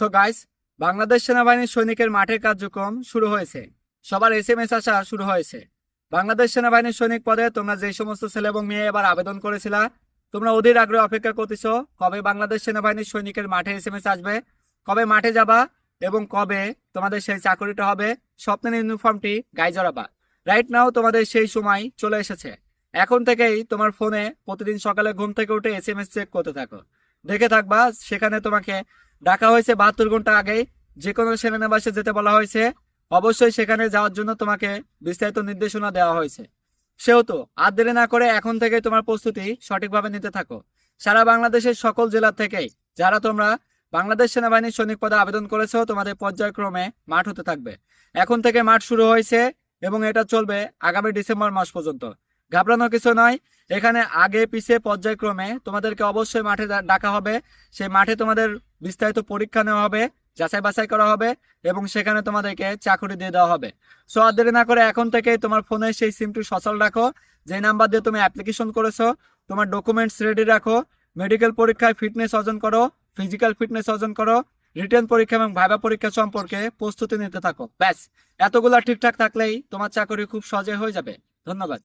So guys Bangladesh সেনাবাহিনীর সৈনিকের মাঠের কার্যক্রম শুরু হয়েছে। সবার এস এম এস আসা শুরু হয়েছে। বাংলাদেশ সেনাবাহিনীর সৈনিক পদে তোমরা যে সমস্ত ছেলে এবং মেয়ে এবার আবেদন করেছিলা, তোমরা অধীর আগ্রহে অপেক্ষা করতেছ কবে বাংলাদেশ সেনাবাহিনীর সৈনিকের মাঠে এস এম এস আসবে, কবে মাঠে যাবা এবং কবে তোমাদের সেই চাকরিটা হবে, স্বপ্নের ইউনিফর্মটি গায়ে জড়াবা। রাইট নাও তোমাদের সেই সময় চলে এসেছে। এখন থেকেই তোমার ফোনে প্রতিদিন সকালে ঘুম থেকে উঠে এস এম এস চেক করতে থাকো। দেখে থাকবা, সেখানে তোমাকে ডাকা হয়েছে বাহাত্তর ঘণ্টা আগেই যে কোনো সেনানিবাসে যেতে বলা হয়েছে, অবশ্যই সেখানে যাওয়ার জন্য তোমাকে বিস্তারিত নির্দেশনা দেওয়া হয়েছে। সেহেতু আর দেরি না করে এখন থেকে তোমার প্রস্তুতি সঠিকভাবে নিতে থাকো। সারা বাংলাদেশের সকল জেলা থেকেই যারা তোমরা বাংলাদেশ সেনাবাহিনীর সৈনিক পদে আবেদন করেছ, তোমাদের পর্যায়ক্রমে মাঠ হতে থাকবে। এখন থেকে মাঠ শুরু হয়েছে এবং এটা চলবে আগামী ডিসেম্বর মাস পর্যন্ত। ঘাবড়ানো কিছু নয়। এখানে আগে পিছে পর্যায়ক্রমে তোমাদেরকে অবশ্যই মাঠে ডাকা হবে। সেই মাঠে তোমাদের বিস্তারিত পরীক্ষা নেওয়া হবে, যাচাই বাছাই করা হবে এবং সেখানে তোমাদেরকে চাকরি দিয়ে দেওয়া হবে। সো আর দেরি না করে এখন থেকে তোমার ফোনে সেই সিমটি সচল রাখো। যে নাম্বার দিয়ে তুমি অ্যাপ্লিকেশন করেছ, তোমার ডকুমেন্টস রেডি রাখো। মেডিকেল পরীক্ষায় ফিটনেস অর্জন করো, ফিজিক্যাল ফিটনেস অর্জন করো রিটার্ন পরীক্ষা এবং ভাইবা পরীক্ষা সম্পর্কে প্রস্তুতি নিতে থাকো। ব্যাস, এতগুলা ঠিকঠাক থাকলেই তোমার চাকরি খুব সহজে হয়ে যাবে। ধন্যবাদ।